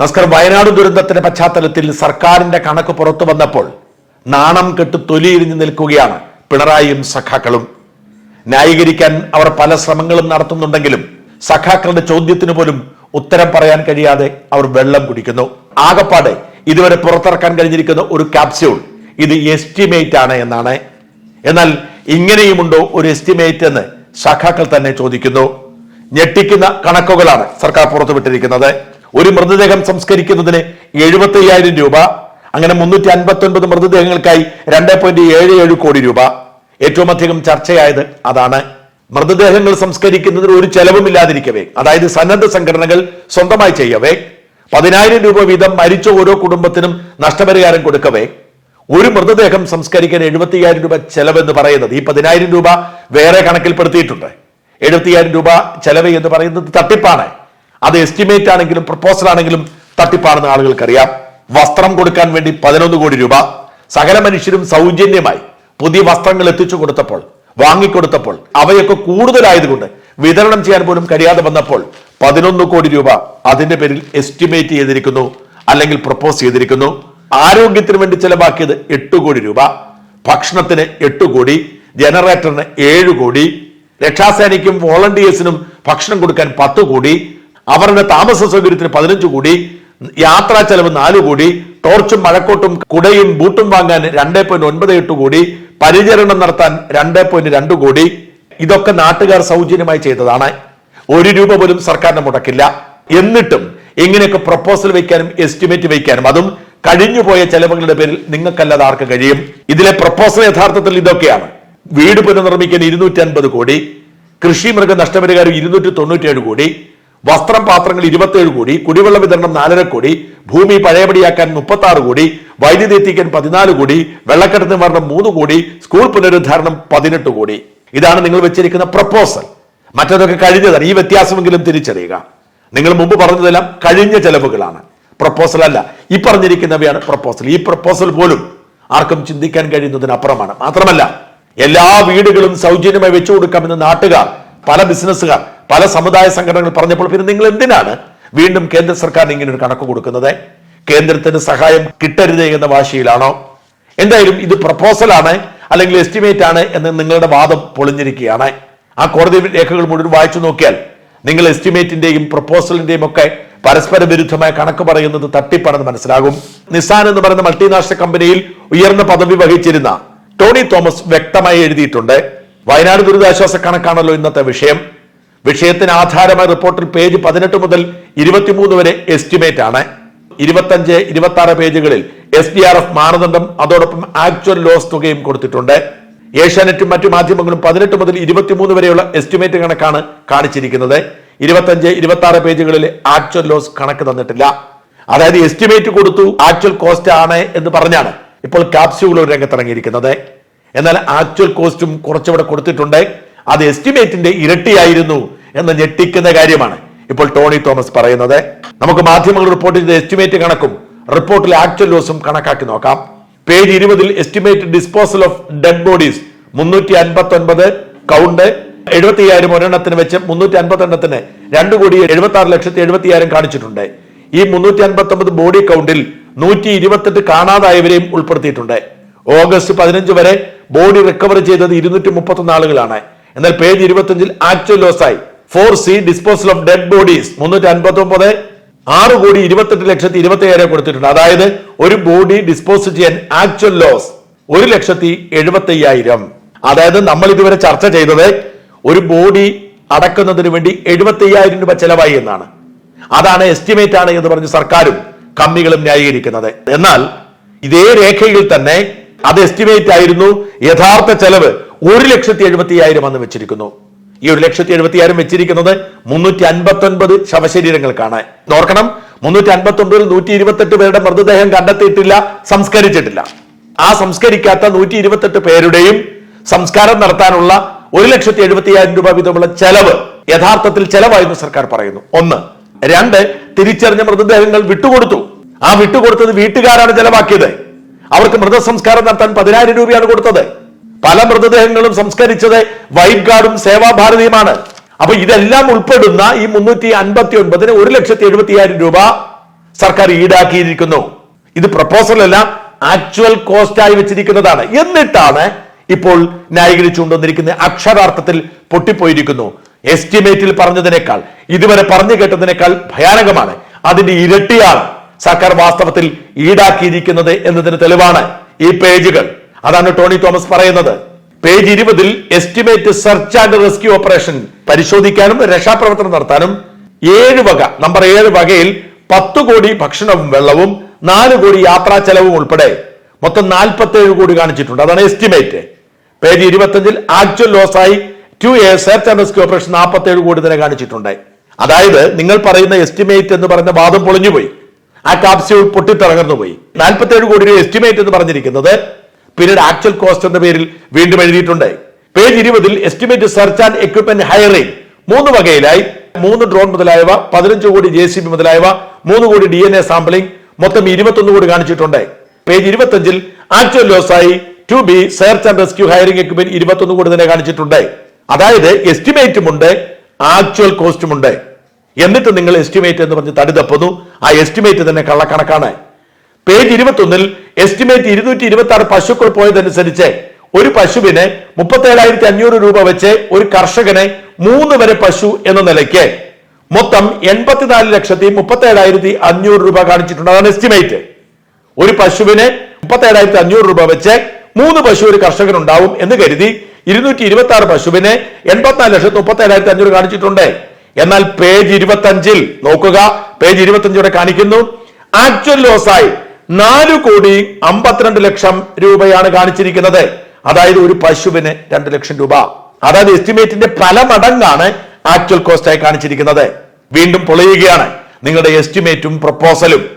നമസ്കാരം. വയനാട് ദുരന്തത്തിന്റെ പശ്ചാത്തലത്തിൽ സർക്കാരിന്റെ കണക്ക് പുറത്തു വന്നപ്പോൾ നാണം കെട്ട് തൊലിയിരിഞ്ഞു നിൽക്കുകയാണ് പിണറായിയും സഖാക്കളും. ന്യായീകരിക്കാൻ അവർ പല ശ്രമങ്ങളും നടത്തുന്നുണ്ടെങ്കിലും സഖാക്കളുടെ ചോദ്യത്തിന് പോലും ഉത്തരം പറയാൻ കഴിയാതെ അവർ വെള്ളം കുടിക്കുന്നു. ആകപ്പാടെ ഇതുവരെ പുറത്തിറക്കാൻ കഴിഞ്ഞിരിക്കുന്ന ഒരു ക്യാപ്സ്യൂൾ ഇത് എസ്റ്റിമേറ്റ് ആണ് എന്നാണ്. എന്നാൽ ഇങ്ങനെയുമുണ്ടോ ഒരു എസ്റ്റിമേറ്റ് എന്ന് സഖാക്കൾ തന്നെ ചോദിക്കുന്നു. ഞെട്ടിക്കുന്ന കണക്കുകളാണ് സർക്കാർ പുറത്തുവിട്ടിരിക്കുന്നത്. ഒരു മൃതദേഹം സംസ്കരിക്കുന്നതിന് എഴുപത്തി അയ്യായിരം രൂപ അങ്ങനെ മുന്നൂറ്റി അൻപത്തി ഒൻപത് മൃതദേഹങ്ങൾക്കായി രണ്ട് പോയിന്റ് ഏഴ് ഏഴ് കോടി രൂപ. ഏറ്റവും അധികം ചർച്ചയായത് അതാണ്. മൃതദേഹങ്ങൾ സംസ്കരിക്കുന്നതിന് ഒരു ചെലവുമില്ലാതിരിക്കവേ അതായത് സന്നദ്ധ സംഘടനകൾ സ്വന്തമായി ചെയ്യവേ. പതിനായിരം രൂപ വീതം മരിച്ച ഓരോ കുടുംബത്തിനും നഷ്ടപരിഹാരം കൊടുക്കവേ. ഒരു മൃതദേഹം സംസ്കരിക്കാൻ എഴുപത്തിയായിരം രൂപ ചെലവെന്ന് പറയുന്നത് ഈ പതിനായിരം രൂപ വേറെ കണക്കിൽപ്പെടുത്തിയിട്ടുണ്ട്. എഴുപത്തിയായിരം രൂപ ചെലവ് എന്ന് പറയുന്നത് തട്ടിപ്പാണ്. അത് എസ്റ്റിമേറ്റ് ആണെങ്കിലും പ്രപ്പോസൽ ആണെങ്കിലും തട്ടിപ്പാണെന്ന് ആളുകൾക്കറിയാം. വസ്ത്രം കൊടുക്കാൻ വേണ്ടി പതിനൊന്ന് കോടി രൂപ. സകല മനുഷ്യരും സൗജന്യമായി പുതിയ വസ്ത്രങ്ങൾ എത്തിച്ചു കൊടുത്തപ്പോൾ വാങ്ങിക്കൊടുത്തപ്പോൾ അവയൊക്കെ കൂടുതലായതുകൊണ്ട് വിതരണം ചെയ്യാൻ പോലും കഴിയാതെ വന്നപ്പോൾ പതിനൊന്ന് കോടി രൂപ അതിന്റെ പേരിൽ എസ്റ്റിമേറ്റ് ചെയ്തിരിക്കുന്നു അല്ലെങ്കിൽ പ്രപ്പോസ് ചെയ്തിരിക്കുന്നു. ആരോഗ്യത്തിന് വേണ്ടി ചെലവാക്കിയത് എട്ട് കോടി രൂപ. ഭക്ഷണത്തിന് എട്ട് കോടി. ജനറേറ്ററിന് ഏഴ് കോടി. രക്ഷാസേനയ്ക്കും വോളണ്ടിയേഴ്സിനും ഭക്ഷണം കൊടുക്കാൻ പത്ത് കോടി. അവരുടെ താമസ സൗകര്യത്തിന് പതിനഞ്ച് കോടി യാത്രാ ചെലവ് നാല് കോടി ടോർച്ചും മഴക്കോട്ടും കുടയും ബൂട്ടും വാങ്ങാൻ രണ്ട് പോയിന്റ് ഒൻപത് എട്ട് കോടി പരിചരണം നടത്താൻ രണ്ട് പോയിന്റ് രണ്ട് കോടി. ഇതൊക്കെ നാട്ടുകാർ സൗജന്യമായി ചെയ്തതാണ്. ഒരു രൂപ പോലും സർക്കാരിന് മുടക്കില്ല. എന്നിട്ടും ഇങ്ങനെയൊക്കെ പ്രപ്പോസൽ വയ്ക്കാനും എസ്റ്റിമേറ്റ് വയ്ക്കാനും അതും കഴിഞ്ഞുപോയ ചെലവുകളുടെ പേരിൽ നിങ്ങൾക്കല്ലാതെ ആർക്ക് കഴിയും? ഇതിലെ പ്രപ്പോസൽ യഥാർത്ഥത്തിൽ ഇതൊക്കെയാണ്. വീട് പുനർനിർമ്മിക്കാൻ ഇരുന്നൂറ്റി അൻപത് കോടി കൃഷി മൃഗ നഷ്ടപരിഹാരം ഇരുന്നൂറ്റി തൊണ്ണൂറ്റിയേഴ് കോടി വസ്ത്രം പാത്രങ്ങൾ ഇരുപത്തിയേഴ് കോടി കുടിവെള്ള വിതരണം നാലര കോടി ഭൂമി പഴയപടിയാക്കാൻ മുപ്പത്തി ആറ് കോടി വൈദ്യുതി എത്തിക്കാൻ പതിനാല് കോടി വെള്ളക്കെട്ട് നിവാരണം മൂന്ന് കോടി സ്കൂൾ പുനരുദ്ധാരണം പതിനെട്ട് കോടി. ഇതാണ് നിങ്ങൾ വെച്ചിരിക്കുന്ന പ്രപ്പോസൽ. മറ്റതൊക്കെ കഴിഞ്ഞതാണ്. ഈ വ്യത്യാസമെങ്കിലും തിരിച്ചറിയുക. നിങ്ങൾ മുമ്പ് പറഞ്ഞതെല്ലാം കഴിഞ്ഞ ചെലവുകളാണ്. പ്രപ്പോസൽ അല്ല. ഈ പറഞ്ഞിരിക്കുന്നവയാണ് പ്രപ്പോസൽ. ഈ പ്രപ്പോസൽ പോലും ആർക്കും ചിന്തിക്കാൻ കഴിയുന്നതിനപ്പുറമാണ്. മാത്രമല്ല എല്ലാ വീടുകളും സൗജന്യമായി വെച്ചു കൊടുക്കാമെന്ന് നാട്ടുകാർ പല ബിസിനസ്സുകാർ പല സമുദായ സംഘടനകൾ പറഞ്ഞപ്പോൾ പിന്നെ നിങ്ങൾ എന്തിനാണ് വീണ്ടും കേന്ദ്ര സർക്കാരിന് ഇങ്ങനെ ഒരു കണക്ക് കൊടുക്കുന്നത്? കേന്ദ്രത്തിന് സഹായം കിട്ടരുത് എന്ന വാശിയിലാണോ? എന്തായാലും ഇത് പ്രപ്പോസലാണ് അല്ലെങ്കിൽ എസ്റ്റിമേറ്റ് ആണ് എന്ന് നിങ്ങളുടെ വാദം പൊളിഞ്ഞിരിക്കുകയാണ്. ആ കോടതി രേഖകൾ മുഴുവൻ വായിച്ചു നോക്കിയാൽ നിങ്ങൾ എസ്റ്റിമേറ്റിന്റെയും പ്രപ്പോസലിന്റെയും ഒക്കെ പരസ്പര വിരുദ്ധമായ കണക്ക് പറയുന്നത് തട്ടിപ്പാണെന്ന് മനസ്സിലാകും. നിസാൻ എന്ന് പറയുന്ന മൾട്ടിനാഷണൽ കമ്പനിയിൽ ഉയർന്ന പദവി വഹിച്ചിരുന്ന ടോണി തോമസ് വ്യക്തമായി എഴുതിയിട്ടുണ്ട്. വയനാട് ദുരിതാശ്വാസ കണക്കാണല്ലോ ഇന്നത്തെ വിഷയം. വിഷയത്തിന് ആധാരമായ റിപ്പോർട്ടിൽ പേജ് പതിനെട്ട് മുതൽ ഇരുപത്തിമൂന്ന് വരെ എസ്റ്റിമേറ്റ് ആണ്. ഇരുപത്തഞ്ച് ഇരുപത്തി ആറ് പേജുകളിൽ എസ് ഡി ആർ എഫ് മാനദണ്ഡം അതോടൊപ്പം ആക്ച്വൽ ലോസ് തുകയും കൊടുത്തിട്ടുണ്ട്. ഏഷ്യാനെറ്റും മറ്റു മാധ്യമങ്ങളും പതിനെട്ട് മുതൽ ഇരുപത്തിമൂന്ന് വരെയുള്ള എസ്റ്റിമേറ്റ് കണക്കാണ് കാണിച്ചിരിക്കുന്നത്. ഇരുപത്തഞ്ച് ഇരുപത്തി ആറ് പേജുകളിൽ ആക്ച്വൽ ലോസ് കണക്ക് തന്നിട്ടില്ല. അതായത് എസ്റ്റിമേറ്റ് കൊടുത്തു ആക്ച്വൽ കോസ്റ്റ് ആണ് എന്ന് പറഞ്ഞാണ് ഇപ്പോൾ ക്യാപ്സ്യൂൾ രംഗത്തിറങ്ങിയിരിക്കുന്നത്. എന്നാൽ ആക്ച്വൽ കോസ്റ്റും കുറച്ചുകൂടെ കൊടുത്തിട്ടുണ്ട്. അത് എസ്റ്റിമേറ്റിന്റെ ഇരട്ടിയായിരുന്നു എന്ന് ഞെട്ടിക്കുന്ന കാര്യമാണ്. ഇപ്പോൾ ടോണി തോമസ് പറയുന്നത് നമുക്ക് മാധ്യമങ്ങൾ റിപ്പോർട്ട് ചെയ്ത എസ്റ്റിമേറ്റ് കണക്കും റിപ്പോർട്ടിലെ ആക്ച്വൽ ലോസും കണക്കാക്കി നോക്കാം. പേജ് ഇരുപതിൽ estimate disposal of dead bodies മുന്നൂറ്റി അൻപത്തി ഒൻപത് കൗണ്ട് എഴുപത്തി അയ്യായിരം ഒരെണ്ണത്തിന് വെച്ച് മുന്നൂറ്റി അൻപത്തി എണ്ണത്തിന് രണ്ട് കോടി എഴുപത്തി ആറ് ലക്ഷത്തി എഴുപത്തി അയ്യായിരം കാണിച്ചിട്ടുണ്ട്. ഈ മുന്നൂറ്റി അൻപത്തി ഒമ്പത് ബോഡി കൗണ്ടിൽ നൂറ്റി ഇരുപത്തെട്ട് കാണാതായവരെയും ഉൾപ്പെടുത്തിയിട്ടുണ്ട്. ഓഗസ്റ്റ് പതിനഞ്ച് വരെ ബോഡി റിക്കവർ ചെയ്തത് ഇരുന്നൂറ്റി മുപ്പത്തൊന്ന് ആളുകളാണ്. എന്നാൽ പേജ് ഇരുപത്തിയഞ്ചിൽ ആക്ച്വൽ ലോസായി for C disposal of dead bodies മുന്നൂറ്റി അൻപത്തി ഒമ്പത് ആറ് കോടി ഇരുപത്തെട്ട് ലക്ഷത്തി ഇരുപത്തി ഏഴ് കൊടുത്തിട്ടുണ്ട്. അതായത് ഒരു ബോഡി ഡിസ്പോസ് ചെയ്യാൻ ആക്ച്വൽ ലോസ് ഒരു ലക്ഷത്തി എഴുപത്തി അയ്യായിരം അതായത് നമ്മൾ ഇതുവരെ ചർച്ച ചെയ്തത് ഒരു ബോഡി അടക്കുന്നതിന് വേണ്ടി എഴുപത്തി അയ്യായിരം രൂപ ചെലവായി എന്നാണ്. അതാണ് എസ്റ്റിമേറ്റ് ആണ് എന്ന് പറഞ്ഞ് സർക്കാരും കമ്മികളും ന്യായീകരിക്കുന്നത്. എന്നാൽ ഇതേ രേഖയിൽ തന്നെ അത് എസ്റ്റിമേറ്റ് ആയിരുന്നു. യഥാർത്ഥ ചെലവ് ഒരു ലക്ഷത്തി എഴുപത്തി അയ്യായിരം എന്ന് വെച്ചിരിക്കുന്നു. ഈ ഒരു ലക്ഷത്തി എഴുപത്തി അയ്യായിരം വെച്ചിരിക്കുന്നത് മുന്നൂറ്റി അൻപത്തി ഒൻപത് ശവശരീരങ്ങൾ കാണാൻ ഓർക്കണം മുന്നൂറ്റി അൻപത്തി ഒൻപതിൽ നൂറ്റി ഇരുപത്തെട്ട് പേരുടെ മൃതദേഹം കണ്ടെത്തിയിട്ടില്ല സംസ്കരിച്ചിട്ടില്ല. ആ സംസ്കരിക്കാത്ത നൂറ്റി ഇരുപത്തെട്ട് പേരുടെയും സംസ്കാരം നടത്താനുള്ള ഒരു ലക്ഷത്തി എഴുപത്തി അയ്യായിരം രൂപ വീതമുള്ള ചെലവ് യഥാർത്ഥത്തിൽ ചെലവായിരുന്നു സർക്കാർ പറയുന്നു. ഒന്ന്. രണ്ട് തിരിച്ചറിഞ്ഞ മൃതദേഹങ്ങൾ വിട്ടുകൊടുത്തു. ആ വിട്ടുകൊടുത്തത് വീട്ടുകാരാണ് ചെലവാക്കിയത്. അവർക്ക് മൃതസംസ്കാരം നടത്താൻ പതിനായിരം രൂപയാണ് കൊടുത്തത്. പല മൃതദേഹങ്ങളും സംസ്കരിച്ചത് വൈറ്റ് ഗാർഡും സേവാഭാരതിയുമാണ്. അപ്പൊ ഇതെല്ലാം ഉൾപ്പെടുന്ന ഈ മുന്നൂറ്റി അൻപത്തി ഒൻപതിന് ഒരു ലക്ഷത്തി എഴുപത്തി അയ്യായിരം രൂപ സർക്കാർ ഈടാക്കിയിരിക്കുന്നു. ഇത് പ്രപ്പോസൽ അല്ല ആക്ച്വൽ കോസ്റ്റ് ആയി വെച്ചിരിക്കുന്നതാണ്. എന്നിട്ടാണ് ഇപ്പോൾ ന്യായീകരിച്ചുകൊണ്ടുവന്നിരിക്കുന്ന അക്ഷരാർത്ഥത്തിൽ പൊട്ടിപ്പോയിരിക്കുന്നു. എസ്റ്റിമേറ്റിൽ പറഞ്ഞതിനേക്കാൾ ഇതുവരെ പറഞ്ഞു കേട്ടതിനേക്കാൾ ഭയാനകമാണ്. അതിന്റെ ഇരട്ടിയാണ് സർക്കാർ വാസ്തവത്തിൽ ഈടാക്കിയിരിക്കുന്നത് എന്നതിന് തെളിവാണ് ഈ പേജുകൾ. അതാണ് ടോണി തോമസ് പറയുന്നത്. പേജ് ഇരുപതിൽ estimate search and rescue operation പരിശോധിക്കാനും രക്ഷാപ്രവർത്തനം നടത്താനും ഏഴ് വക നമ്പർ ഏഴ് വകയിൽ പത്ത് കോടി ഭക്ഷണവും വെള്ളവും നാല് കോടി യാത്രാ ചെലവും ഉൾപ്പെടെ മൊത്തം നാൽപ്പത്തി ഏഴ് കോടി കാണിച്ചിട്ടുണ്ട്. അതാണ് എസ്റ്റിമേറ്റ്. പേജ് ഇരുപത്തഞ്ചിൽ ആക്ച്വൽ ലോസ് ആയി to a search and rescue operation നാൽപ്പത്തി ഏഴ് കോടി തന്നെ കാണിച്ചിട്ടുണ്ട്. അതായത് നിങ്ങൾ പറയുന്ന എസ്റ്റിമേറ്റ് എന്ന് പറയുന്ന വാദം പൊളിഞ്ഞുപോയി. ആ കാപ്സ്യൂൾ പൊട്ടിത്തിറങ്ങുന്നു പോയി നാൽപ്പത്തി ഏഴ് കോടി രൂപ എസ്റ്റിമേറ്റ് എന്ന് പറഞ്ഞിരിക്കുന്നത് പിന്നീട് ആക്ച്വൽ കോസ്റ്റ് എന്ന പേരിൽ വീണ്ടും എഴുതിയിട്ടുണ്ട്. പേജ് ഇരുപതിൽ estimate search and equipment hiring. മൂന്ന് വകയിലായി. മൂന്ന് ഡ്രോൺ മുതലായവ പതിനഞ്ച് കോടി ജെ സി ബി മുതലായവ മൂന്ന് കോടി ഡി എൻ എ സാമ്പിളിംഗ് മൊത്തം ഇരുപത്തൊന്ന് കോടി കാണിച്ചിട്ടുണ്ട്. പേജ് ഇരുപത്തഞ്ചിൽ actual ലോസായി to be search and rescue hiring equipment ഇരുപത്തൊന്ന് കോടി തന്നെ കാണിച്ചിട്ടുണ്ട്. അതായത് എസ്റ്റിമേറ്റും ഉണ്ട് ആക്ച്വൽ കോസ്റ്റും ഉണ്ട്. എന്നിട്ട് നിങ്ങൾ എസ്റ്റിമേറ്റ് എന്ന് പറഞ്ഞ് തടി തപ്പുന്നു. ആ എസ്റ്റിമേറ്റ് തന്നെ കള്ളക്കണക്കാണ്. പേജ് ഇരുപത്തൊന്നിൽ എസ്റ്റിമേറ്റ് ഇരുന്നൂറ്റി ഇരുപത്തി ആറ് പശുക്കൾ പോയതനുസരിച്ച് ഒരു പശുവിന് മുപ്പത്തേഴായിരത്തി അഞ്ഞൂറ് രൂപ വെച്ച് ഒരു കർഷകന് മൂന്ന് വരെ പശു എന്ന നിലയ്ക്ക്. മൊത്തം എൺപത്തിനാല് ലക്ഷത്തി മുപ്പത്തേഴായിരത്തി അഞ്ഞൂറ് രൂപ കാണിച്ചിട്ടുണ്ട്. അതാണ് എസ്റ്റിമേറ്റ്. ഒരു പശുവിന് മുപ്പത്തേഴായിരത്തി അഞ്ഞൂറ് രൂപ വെച്ച് മൂന്ന് പശു ഒരു കർഷകനുണ്ടാവും എന്ന് കരുതി ഇരുന്നൂറ്റി ഇരുപത്തി ആറ് പശുവിന് എൺപത്തിനാല് ലക്ഷത്തി മുപ്പത്തേഴായിരത്തി അഞ്ഞൂറ് കാണിച്ചിട്ടുണ്ട്. എന്നാൽ പേജ് ഇരുപത്തഞ്ചിൽ നോക്കുക. പേജ് ഇരുപത്തഞ്ചിവിടെ കാണിക്കുന്നു. ആക്ച്വൽ ലോസായി നാല് കോടി അമ്പത്തിരണ്ട് ലക്ഷം രൂപയാണ് കാണിച്ചിരിക്കുന്നത്. അതായത് ഒരു പശുവിന് രണ്ട് ലക്ഷം രൂപ. അതായത് എസ്റ്റിമേറ്റിന്റെ പല മടങ്ങാണ് ആക്ച്വൽ കോസ്റ്റായി കാണിച്ചിരിക്കുന്നത്. വീണ്ടും പൊളിയുകയാണ്. നിങ്ങളുടെ എസ്റ്റിമേറ്റും പ്രപ്പോസലും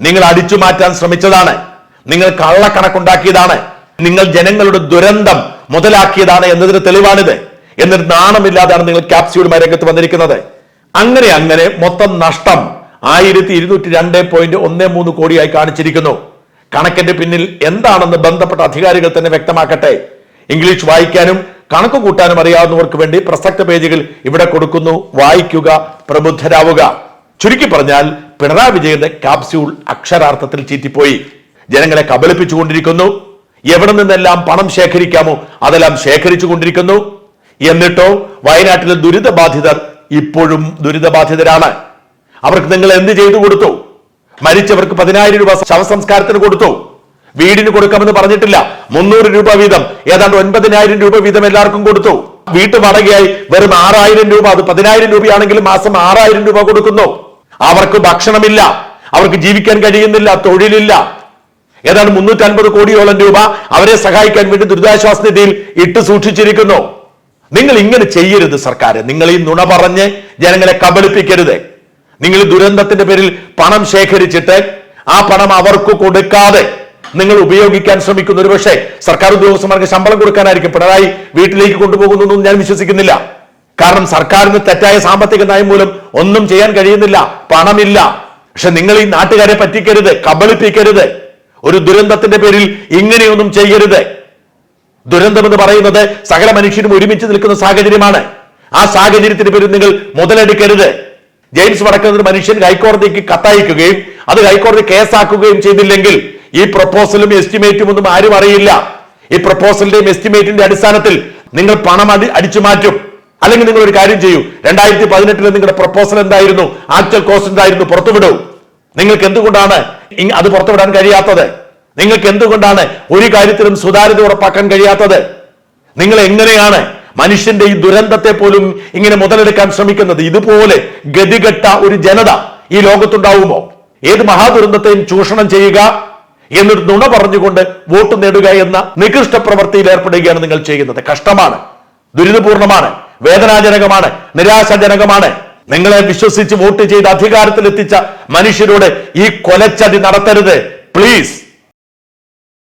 നിങ്ങൾ അടിച്ചു മാറ്റാൻ ശ്രമിച്ചതാണ്. നിങ്ങൾ കള്ളക്കണക്കുണ്ടാക്കിയതാണ്. നിങ്ങൾ ജനങ്ങളുടെ ദുരന്തം മുതലാക്കിയതാണ് എന്നതിന് തെളിവാണിത്. എന്നിട്ട് നാണമില്ലാതാണ് നിങ്ങൾ ക്യാപ്സ്യൂളുമായി രംഗത്ത് വന്നിരിക്കുന്നത്. അങ്ങനെ അങ്ങനെ മൊത്തം നഷ്ടം ആയിരത്തി ഇരുന്നൂറ്റി രണ്ട് പോയിന്റ് ഒന്ന് മൂന്ന് കോടിയായി കാണിച്ചിരിക്കുന്നു. കണക്കിന്റെ പിന്നിൽ എന്താണെന്ന് ബന്ധപ്പെട്ട അധികാരികൾ തന്നെ വ്യക്തമാക്കട്ടെ. ഇംഗ്ലീഷ് വായിക്കാനും കണക്ക് കൂട്ടാനും അറിയാവുന്നവർക്ക് വേണ്ടി പ്രസക്ത പേജുകൾ ഇവിടെ കൊടുക്കുന്നു. വായിക്കുക പ്രബുദ്ധരാവുക. ചുരുക്കി പറഞ്ഞാൽ പിണറായി വിജയന്റെ കാപ്സ്യൂൾ അക്ഷരാർത്ഥത്തിൽ ചീറ്റിപ്പോയി. ജനങ്ങളെ കബളിപ്പിച്ചുകൊണ്ടിരിക്കുന്നു. എവിടെ നിന്നെല്ലാം പണം ശേഖരിക്കാമോ അതെല്ലാം ശേഖരിച്ചു കൊണ്ടിരിക്കുന്നു എന്നിട്ടോ വയനാട്ടിലെ ദുരിതബാധിതർ ഇപ്പോഴും ദുരിതബാധിതരാണ്. അവർക്ക് നിങ്ങൾ എന്ത് ചെയ്തു കൊടുത്തു? മരിച്ചവർക്ക് പതിനായിരം രൂപ ശവസംസ്കാരത്തിന് കൊടുത്തു. വീടിന് കൊടുക്കാമെന്ന് പറഞ്ഞിട്ടില്ല. മുന്നൂറ് രൂപ വീതം. ഏതാണ്ട് ഒൻപതിനായിരം രൂപ വീതം എല്ലാവർക്കും കൊടുത്തു. വീട്ടു വാടകയായി വെറും ആറായിരം രൂപ. അത് പതിനായിരം രൂപയാണെങ്കിലും മാസം ആറായിരം രൂപ കൊടുക്കുന്നു. അവർക്ക് ഭക്ഷണമില്ല. അവർക്ക് ജീവിക്കാൻ കഴിയുന്നില്ല. തൊഴിലില്ല. ഏതാണ്ട് മുന്നൂറ്റി അൻപത് കോടിയോളം രൂപ അവരെ സഹായിക്കാൻ വേണ്ടി ദുരിതാശ്വാസ നിധിയിൽ ഇട്ട് സൂക്ഷിച്ചിരിക്കുന്നു. നിങ്ങൾ ഇങ്ങനെ ചെയ്യരുത് സർക്കാർ നിങ്ങൾ ഈ നുണ പറഞ്ഞ് ജനങ്ങളെ കബളിപ്പിക്കരുത്. നിങ്ങൾ ദുരന്തത്തിന്റെ പേരിൽ പണം ശേഖരിച്ചിട്ട് ആ പണം അവർക്ക് കൊടുക്കാതെ നിങ്ങൾ ഉപയോഗിക്കാൻ ശ്രമിക്കുന്ന ഒരു പക്ഷേ സർക്കാർ ഉദ്യോഗസ്ഥന്മാർക്ക് ശമ്പളം കൊടുക്കാനായിരിക്കും പിണറായി വീട്ടിലേക്ക് കൊണ്ടുപോകുന്നൊന്നും ഞാൻ വിശ്വസിക്കുന്നില്ല. കാരണം സർക്കാരിന് തെറ്റായ സാമ്പത്തിക നയം മൂലം ഒന്നും ചെയ്യാൻ കഴിയുന്നില്ല പണമില്ല. പക്ഷെ നിങ്ങൾ ഈ നാട്ടുകാരെ പറ്റിക്കരുത് കബളിപ്പിക്കരുത്. ഒരു ദുരന്തത്തിന്റെ പേരിൽ ഇങ്ങനെയൊന്നും ചെയ്യരുത്. ദുരന്തം എന്ന് പറയുന്നത് സകല മനുഷ്യരും ഒരുമിച്ച് നിൽക്കുന്ന സാഹചര്യമാണ്. ആ സാഹചര്യത്തിന്റെ പേരിൽ നിങ്ങൾ മുതലെടുക്കരുത്. ജെയിംസ് വടക്കുന്ന ഒരു മനുഷ്യൻ ഹൈക്കോടതിക്ക് കത്തയക്കുകയും അത് ഹൈക്കോടതി കേസാക്കുകയും ചെയ്തില്ലെങ്കിൽ ഈ പ്രപ്പോസലും എസ്റ്റിമേറ്റും ഒന്നും ആരും അറിയില്ല. ഈ പ്രപ്പോസലിന്റെയും എസ്റ്റിമേറ്റിന്റെ അടിസ്ഥാനത്തിൽ നിങ്ങൾ പണം അടി അടിച്ചു മാറ്റും. അല്ലെങ്കിൽ നിങ്ങൾ ഒരു കാര്യം ചെയ്യൂ. രണ്ടായിരത്തി പതിനെട്ടിലെ നിങ്ങളുടെ പ്രപ്പോസൽ എന്തായിരുന്നു? ആക്ച്വൽ കോസ്റ്റ് എന്തായിരുന്നു? പുറത്തുവിടൂ. നിങ്ങൾക്ക് എന്തുകൊണ്ടാണ് അത് പുറത്തുവിടാൻ കഴിയാത്തത്? നിങ്ങൾക്ക് എന്തുകൊണ്ടാണ് ഒരു കാര്യത്തിലും സുതാര്യത ഉറപ്പാക്കാൻ കഴിയാത്തത്? നിങ്ങൾ എങ്ങനെയാണ് മനുഷ്യന്റെ ഈ ദുരന്തത്തെ പോലും ഇങ്ങനെ മുതലെടുക്കാൻ ശ്രമിക്കുന്നത് ഇതുപോലെ ഗതികെട്ട ഒരു ജനത ഈ ലോകത്തുണ്ടാവുമോ? ഏത് മഹാദുരന്തത്തെയും ചൂഷണം ചെയ്യുക എന്നൊരു നുണ പറഞ്ഞുകൊണ്ട് വോട്ട് നേടുക എന്ന നികൃഷ്ട പ്രവൃത്തിയിൽ ഏർപ്പെടുകയാണ് നിങ്ങൾ ചെയ്യുന്നത്. കഷ്ടമാണ് ദുരിതപൂർണമാണ് വേദനാജനകമാണ് നിരാശാജനകമാണ്. നിങ്ങളെ വിശ്വസിച്ച് വോട്ട് ചെയ്ത് അധികാരത്തിലെത്തിച്ച മനുഷ്യരോട് ഈ കൊലച്ചതി നടത്തരുത്. പ്ലീസ്